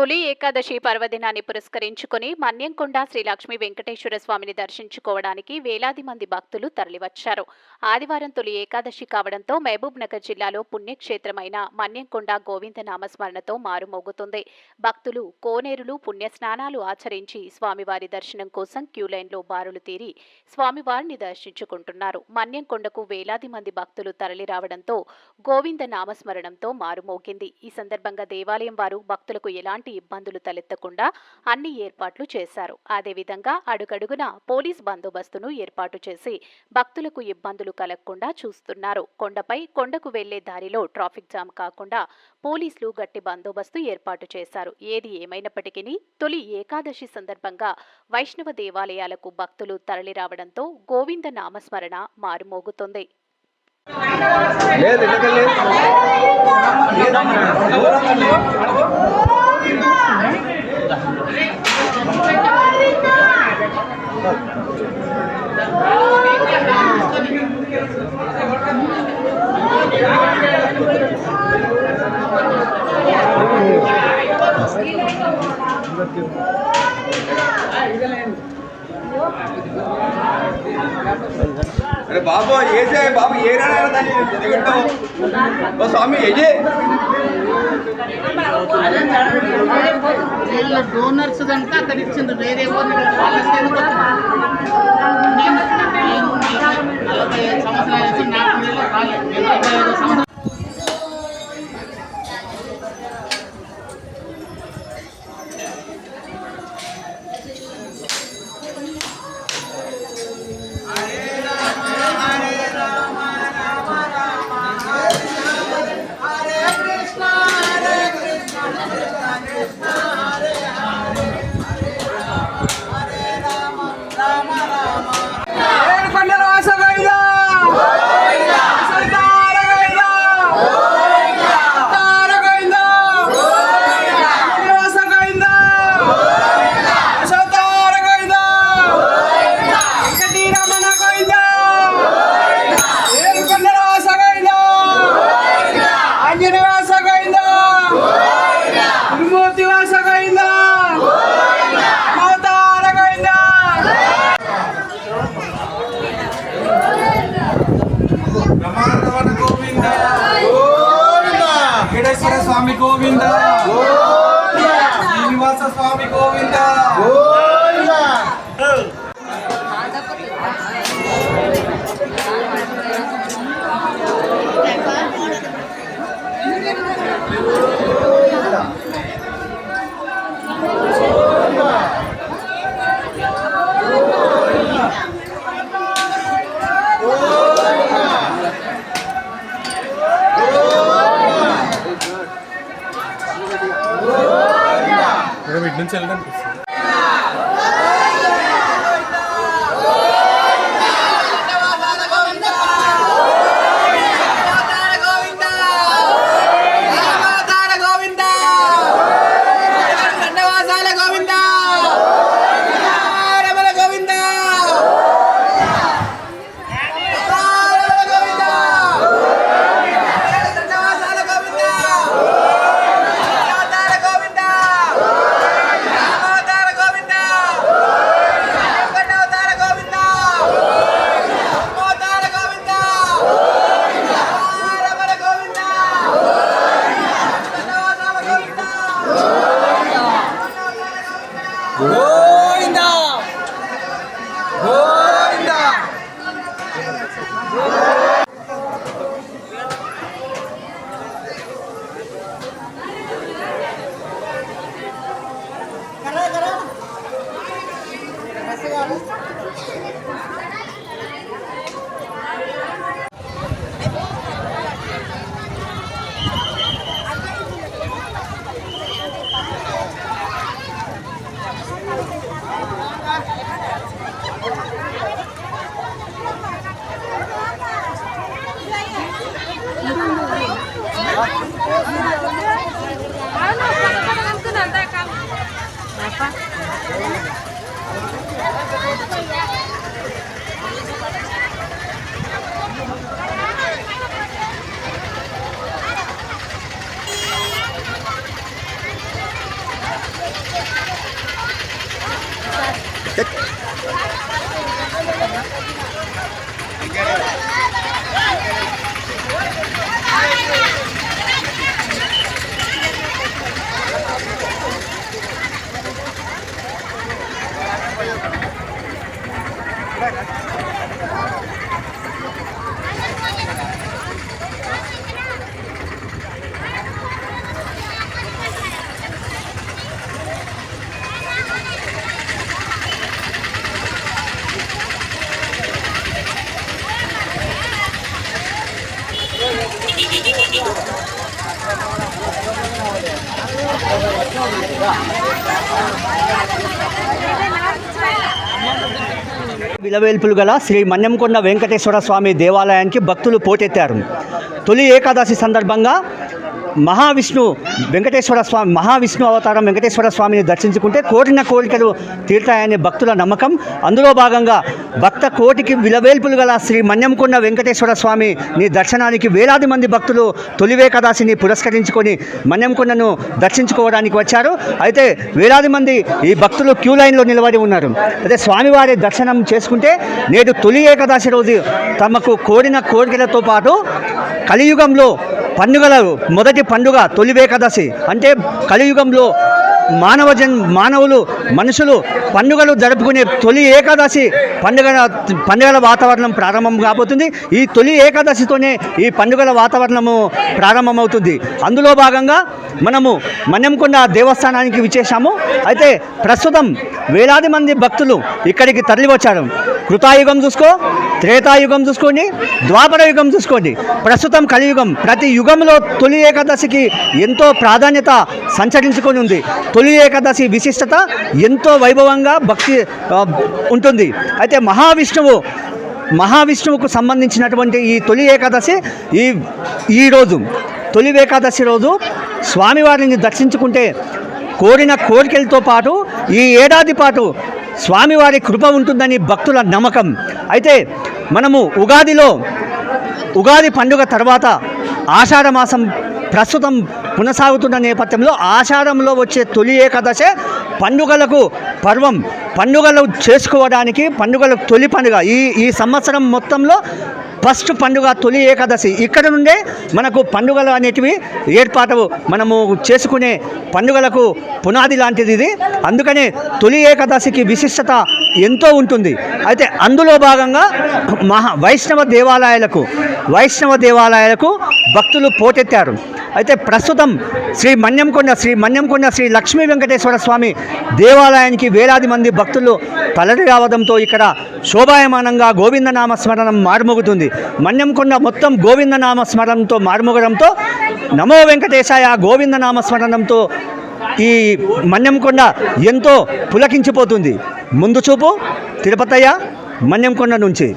తొలి ఏకాదశి పర్వదినాన్ని పురస్కరించుకుని మన్యంకొండ శ్రీ లక్ష్మీ వెంకటేశ్వర స్వామిని దర్శించుకోవడానికి వేలాది మంది భక్తులు తరలివచ్చారు. ఆదివారం తొలి ఏకాదశి కావడంతో మహబూబ్ నగర్ జిల్లాలో పుణ్యక్షేత్రమైన మన్యంకొండ గోవింద నామస్మరణతో మారుమోగుతుంది. భక్తులు కోనేరులు పుణ్యస్నానాలు ఆచరించి స్వామివారి దర్శనం కోసం క్యూ లైన్లో బారులు తీరి స్వామివారిని దర్శించుకుంటున్నారు. మన్యంకొండకు వేలాది మంది భక్తులు తరలిరావడంతో గోవింద నామస్మరణంతో మారుమోగింది. ఈ సందర్భంగా దేవాలయం వారు భక్తులకు ఎలాంటి ఇబ్బందులు తలెత్తకుండా అన్ని ఏర్పాట్లు చేశారు. అదేవిధంగా అడుగడుగున పోలీస్ బందోబస్తును ఏర్పాటు చేసి భక్తులకు ఇబ్బందులు కలగకుండా చూస్తున్నారు. కొండపై కొండకు వెళ్ళే దారిలో ట్రాఫిక్ జామ్ కాకుండా పోలీసులు గట్టి బందోబస్తు ఏర్పాటు చేశారు. ఏది ఏమైనప్పటికీ తొలి ఏకాదశి సందర్భంగా వైష్ణవ దేవాలయాలకు భక్తులు తరలిరావడంతో గోవింద నామస్మరణ మారుమోగుతుంది. లేదు అరే బాబు ఏసే బాబు ఏ రాడా స్వామి ఏజే డోనర్స్ కనుక అక్కడ ఇచ్చింది వేరే ఊరిని వెంకటేశ్వర స్వామి గోవింద శ్రీనివాస స్వామి గోవింద వీటి నుంచి వెళ్ళడానికి Amen. విలవేల్పులు గల శ్రీ మన్యంకొండ వెంకటేశ్వర స్వామి దేవాలయానికి భక్తులు పోటెత్తారు తొలి ఏకాదశి సందర్భంగా మహావిష్ణు వెంకటేశ్వర స్వామి మహావిష్ణు అవతారం వెంకటేశ్వర స్వామిని దర్శించుకుంటే కోరిన కోరికలు తీర్తాయనే భక్తుల నమ్మకం. అందులో భాగంగా భక్త కోటికి విలవేల్పులు గల శ్రీ మన్యంకొండ వెంకటేశ్వర స్వామిని దర్శనానికి వేలాది మంది భక్తులు తొలి పురస్కరించుకొని మన్యంకొండను దర్శించుకోవడానికి వచ్చారు. అయితే వేలాది మంది ఈ భక్తులు క్యూ లైన్లో నిలబడి ఉన్నారు. అయితే స్వామివారి దర్శనం చేసుకుంటే నేడు తొలి ఏకాదశి రోజు తమకు కోరిన కోరికలతో పాటు కలియుగంలో పండుగలు మొదటి పండుగ తొలి ఏకాదశి. అంటే కలియుగంలో మానవ జన్ మానవులు మనుషులు పండుగలు జరుపుకునే తొలి ఏకాదశి పండుగ పండుగల వాతావరణం ప్రారంభం కాబోతుంది. ఈ తొలి ఏకాదశితోనే ఈ పండుగల వాతావరణము ప్రారంభమవుతుంది. అందులో భాగంగా మనము మన్యంకొండ దేవస్థానానికి విచ్చేశాము. అయితే ప్రస్తుతం వేలాది మంది భక్తులు ఇక్కడికి తరలి వచ్చారు కృతాయుగం చూసుకో త్రేతాయుగం చూసుకోండి ద్వాపర యుగం చూసుకోండి. ప్రస్తుతం కలియుగం. ప్రతి యుగంలో తొలి ఏకాదశికి ఎంతో ప్రాధాన్యత సంచరించుకొని ఉంది. తొలి ఏకాదశి విశిష్టత ఎంతో వైభవంగా భక్తి ఉంటుంది. అయితే మహావిష్ణువు మహావిష్ణువుకు సంబంధించినటువంటి ఈ తొలి ఏకాదశి ఈ ఈరోజు తొలి ఏకాదశి రోజు స్వామివారిని దర్శించుకుంటే కోరిన కోరికలతో పాటు ఈ ఏడాది పాటు స్వామివారి కృప ఉంటుందని భక్తుల నమ్మకం. అయితే మనము ఉగాదిలో ఉగాది పండుగ తర్వాత ఆషాఢ మాసం ప్రస్తుతం కొనసాగుతున్న నేపథ్యంలో ఆషాఢంలో వచ్చే తొలి ఏకాదశే పండుగలకు పర్వం. పండుగలు చేసుకోవడానికి పండుగల తొలి పండుగ. ఈ ఈ సంవత్సరం మొత్తంలో ఫస్ట్ పండుగ తొలి ఏకాదశి. ఇక్కడ నుండే మనకు పండుగలు అనేటివి ఏర్పాటు మనము చేసుకునే పండుగలకు పునాది లాంటిది ఇది. అందుకనే తొలి ఏకాదశికి విశిష్టత ఎంతో ఉంటుంది. అయితే అందులో భాగంగా మహా వైష్ణవ దేవాలయాలకు వైష్ణవ దేవాలయాలకు భక్తులు పోటెత్తారు అయితే ప్రస్తుతం శ్రీ మన్యంకొండ శ్రీ మన్యంకొండ శ్రీ లక్ష్మీ వెంకటేశ్వర స్వామి దేవాలయానికి వేలాది మంది భక్తులు తలడి రావడంతో ఇక్కడ శోభాయమానంగా గోవిందనామ స్మరణం మారుమోగుతుంది. మన్యంకొండ మొత్తం గోవిందనామ స్మరణంతో మారుమోగడంతో నమో వెంకటేశాయ గోవిందనామ స్మరణంతో ఈ మన్యంకొండ ఎంతో పులకించిపోతుంది. ముందు చూపు తిరుపతయ్య మన్యంకొండ నుంచి.